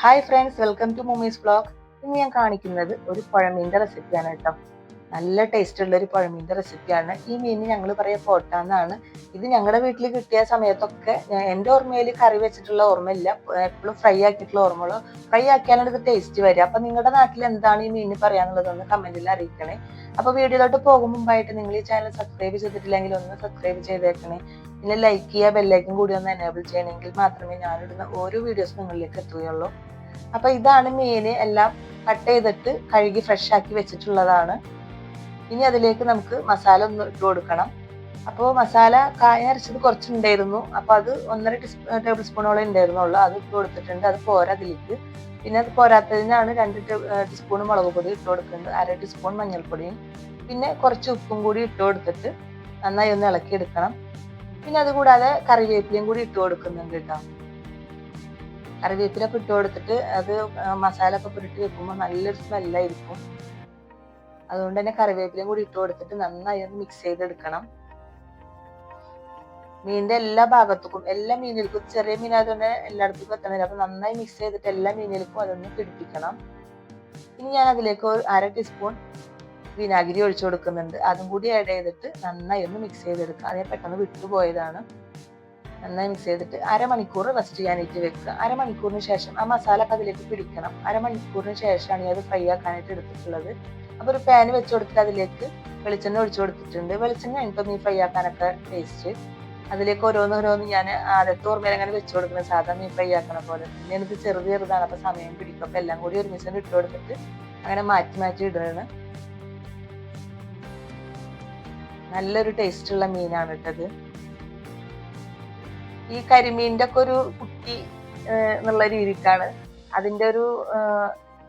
Hi friends welcome to മൂമീസ് blog ഇന്ന് ഞാൻ കാണിക്കുന്നത് ഒരു പഴമീന്റെ റെസിപ്പിയാണ് കേട്ടോ. നല്ല ടേസ്റ്റ് ഉള്ള ഒരു പഴമീന്റെ റെസിപ്പിയാണ് ഈ മീൻ ഞങ്ങൾ പറയാ പോട്ടാന്നാണ്. ഇത് ഞങ്ങളുടെ വീട്ടിൽ കിട്ടിയ സമയത്തൊക്കെ എന്റെ ഓർമ്മയിൽ കറി വെച്ചിട്ടുള്ള ഓർമ്മയില്ല. എപ്പോഴും ഫ്രൈ ആക്കിയിട്ടുള്ള ഓർമ്മയുള്ളൂ ഫ്രൈ ആക്കിയാലാണ് ഇത് ടേസ്റ്റ് വരിക അപ്പം നിങ്ങളുടെ നാട്ടിൽ എന്താണ് ഈ മീൻ പറയാനുള്ളതെന്ന് കമന്റിൽ അറിയിക്കണേ. അപ്പൊ വീഡിയോയിലോട്ട് പോകും മുമ്പായിട്ട് നിങ്ങൾ ഈ ചാനൽ സബ്സ്ക്രൈബ് ചെയ്തിട്ടില്ലെങ്കിൽ ഒന്ന് സബ്സ്ക്രൈബ് ചെയ്തേക്കണേ. പിന്നെ ലൈക്ക് ചെയ്യുക ബെല്ലൈക്കും കൂടി ഒന്ന് എനേബിൾ ചെയ്യണമെങ്കിൽ മാത്രമേ ഞാനിടുന്ന ഓരോ വീഡിയോസ് നിങ്ങളിലേക്ക് എത്തുകയുള്ളൂ. അപ്പൊ ഇതാണ് മീന് എല്ലാം കട്ട് ചെയ്തിട്ട് കഴുകി ഫ്രഷ് ആക്കി വെച്ചിട്ടുള്ളതാണ്. ഇനി അതിലേക്ക് നമുക്ക് മസാല ഒന്ന് ഇട്ട് കൊടുക്കണം. അപ്പോൾ മസാല കായ അരച്ചത് കുറച്ചുണ്ടായിരുന്നു. അപ്പൊ അത് ഒന്നര ടേബിൾ സ്പൂണോളം ഉണ്ടായിരുന്നുള്ളൂ. അത് ഇട്ട് കൊടുത്തിട്ടുണ്ട്. അത് പോരാ അതിലേക്ക്. പിന്നെ അത് പോരാത്തതിനാണ് രണ്ട് ടീസ്പൂൺ മുളക് പൊടി ഇട്ട് കൊടുക്കുന്നത്. അര ടീസ്പൂൺ മഞ്ഞൾപ്പൊടിയും. പിന്നെ കുറച്ച് ഉപ്പും കൂടി ഇട്ട് കൊടുത്തിട്ട് നന്നായി ഒന്ന് ഇളക്കി എടുക്കണം. പിന്നെ അതുകൂടാതെ കറിവേപ്പിലയും കൂടി ഇട്ട് കൊടുക്കുന്നുണ്ട് കേട്ടോ. കറിവേപ്പിലൊക്കെ ഇട്ട് കൊടുത്തിട്ട് അത് മസാല ഒക്കെ പുരട്ടി വെക്കുമ്പോൾ നല്ലൊരു സ്മെല്ലായിരിക്കും. അതുകൊണ്ട് തന്നെ കറിവേപ്പിലയും കൂടി ഇട്ട് കൊടുത്തിട്ട് നന്നായി ഒന്ന് മിക്സ് ചെയ്തെടുക്കണം. മീനിന്റെ എല്ലാ ഭാഗത്തേക്കും എല്ലാ മീനിലും ചെറിയ മീനായതുകൊണ്ട് എല്ലായിടത്തേക്കും വെക്കുന്നില്ല അപ്പൊ നന്നായി മിക്സ് ചെയ്തിട്ട് എല്ലാ മീനിൽക്കും അതൊന്ന് പിടിപ്പിക്കണം. ഇനി ഞാൻ അതിലേക്ക് ഒരു അര ടീസ്പൂൺ വിനാഗിരി ഒഴിച്ചു കൊടുക്കുന്നുണ്ട്. അതും കൂടി ആഡ് ചെയ്തിട്ട് നന്നായി ഒന്ന് മിക്സ് ചെയ്തെടുക്കുക. അതേ പെട്ടെന്ന് വിട്ടുപോയതാണ്. നന്നായി മിക്സ് ചെയ്തിട്ട് അരമണിക്കൂർ റെസ്റ്റ് ചെയ്യാനായിട്ട് വെക്കുക. അരമണിക്കൂറിന് ശേഷം ആ മസാല ഒക്കെ അതിലേക്ക് പിടിക്കണം. അരമണിക്കൂറിന് ശേഷമാണ് അത് ഫ്രൈ ആക്കാനായിട്ട് എടുത്തിട്ടുള്ളത്. അപ്പോൾ ഒരു പാൻ വെച്ച് കൊടുത്തിട്ട് അതിലേക്ക് വെളിച്ചെണ്ണ ഒഴിച്ചു കൊടുത്തിട്ടുണ്ട്. വെളിച്ചെണ്ണ എനിക്ക് മീൻ ഫ്രൈ ആക്കാനൊക്കെ ടേസ്റ്റ് അതിലേക്ക് ഓരോന്ന് ഓരോന്ന് ഞാൻ ആദ്യത്തെ ഓർമ്മയിൽ അങ്ങനെ വെച്ചു കൊടുക്കുന്നത്. സാധാരണ മീൻ ഫ്രൈ പോലെ. പിന്നെ എനിക്ക് ചെറുത് ചെറുതാണ്. അപ്പൊ സമയം പിടിക്കും. അപ്പൊ എല്ലാം കൂടി ഒരുമിച്ച് ഇട്ട് കൊടുത്തിട്ട് അങ്ങനെ മാറ്റി മാറ്റി ഇടുകയാണ് നല്ലൊരു ടേസ്റ്റ് ഉള്ള മീനാണ് ഇട്ടത് ഈ കരിമീനിന്റെ ഒക്കെ ഒരു കുട്ടി എന്നുള്ള രീതിക്കാണ്. അതിന്റെ ഒരു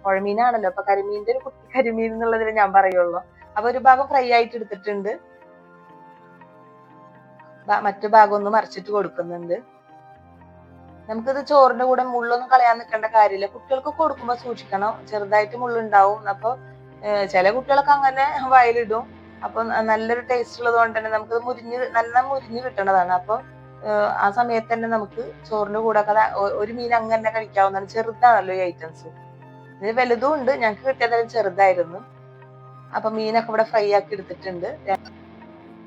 പുഴമീനാണല്ലോ. അപ്പൊ കരിമീനിന്റെ ഒരു കുട്ടി കരിമീൻ എന്നുള്ളതിൽ ഞാൻ പറയുള്ളൂ. അപ്പൊ ഒരു ഭാഗം ഫ്രൈ ആയിട്ട് എടുത്തിട്ടുണ്ട്. മറ്റു ഭാഗം ഒന്ന് മറിച്ചിട്ട് കൊടുക്കുന്നുണ്ട്. നമുക്കിത് ചോറിന്റെ കൂടെ മുള്ളൊന്നും കളയാൻ നിൽക്കേണ്ട കാര്യമില്ല. കുട്ടികൾക്ക് കൊടുക്കുമ്പോൾ സൂക്ഷിക്കണം. ചെറുതായിട്ട് മുള്ളുണ്ടാവും. അപ്പൊ ഏഹ്, ചില കുട്ടികളൊക്കെ അങ്ങനെ വയലിടും. അപ്പൊ നല്ലൊരു ടേസ്റ്റ് ഉള്ളത് കൊണ്ട് തന്നെ നമുക്ക് മുരിഞ്ഞ് നല്ല മുരിഞ്ഞ് കിട്ടണതാണ്. അപ്പൊ ആ സമയത്ത് തന്നെ നമുക്ക് ചോറിന്റെ കൂടെ ഒക്കെ ഒരു മീൻ അങ്ങനെ കഴിക്കാവുന്നതാണ്. ചെറുതാണല്ലോ ഈ ഐറ്റംസ് ഇത് വലുതും ഉണ്ട്. ഞങ്ങൾക്ക് കിട്ടിയതെല്ലാം ചെറുതായിരുന്നു. അപ്പൊ മീനൊക്കെ ഇവിടെ ഫ്രൈ ആക്കി എടുത്തിട്ടുണ്ട്.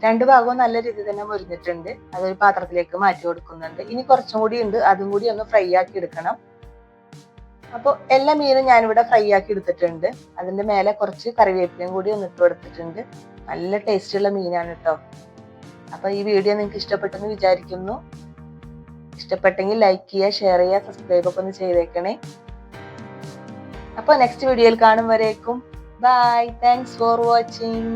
രണ്ട് ഭാഗവും നല്ല രീതിയിൽ തന്നെ മുരിഞ്ഞിട്ടുണ്ട്. അതൊരു പാത്രത്തിലേക്ക് മാറ്റി കൊടുക്കുന്നുണ്ട്. ഇനി കുറച്ചും കൂടി ഉണ്ട്. അതും കൂടി ഒന്ന് ഫ്രൈ ആക്കി എടുക്കണം. അപ്പോൾ എല്ലാ മീനും ഞാനിവിടെ ഫ്രൈ ആക്കി എടുത്തിട്ടുണ്ട്. അതിന്റെ മേലെ കുറച്ച് കറിവേപ്പിലയും കൂടി ഒന്ന് ഇട്ട് കൊടുത്തിട്ടുണ്ട്. നല്ല ടേസ്റ്റുള്ള മീനാണ് കേട്ടോ അപ്പൊ ഈ വീഡിയോ നിങ്ങൾക്ക് ഇഷ്ടപ്പെട്ടെന്ന് വിചാരിക്കുന്നു. ഇഷ്ടപ്പെട്ടെങ്കിൽ ലൈക്ക് ചെയ്യുക ഷെയർ ചെയ്യുക സബ്സ്ക്രൈബ് ഒക്കെ ഒന്ന് ചെയ്തേക്കണേ. അപ്പോൾ നെക്സ്റ്റ് വീഡിയോയിൽ കാണും വരേക്കും. Bye thanks for watching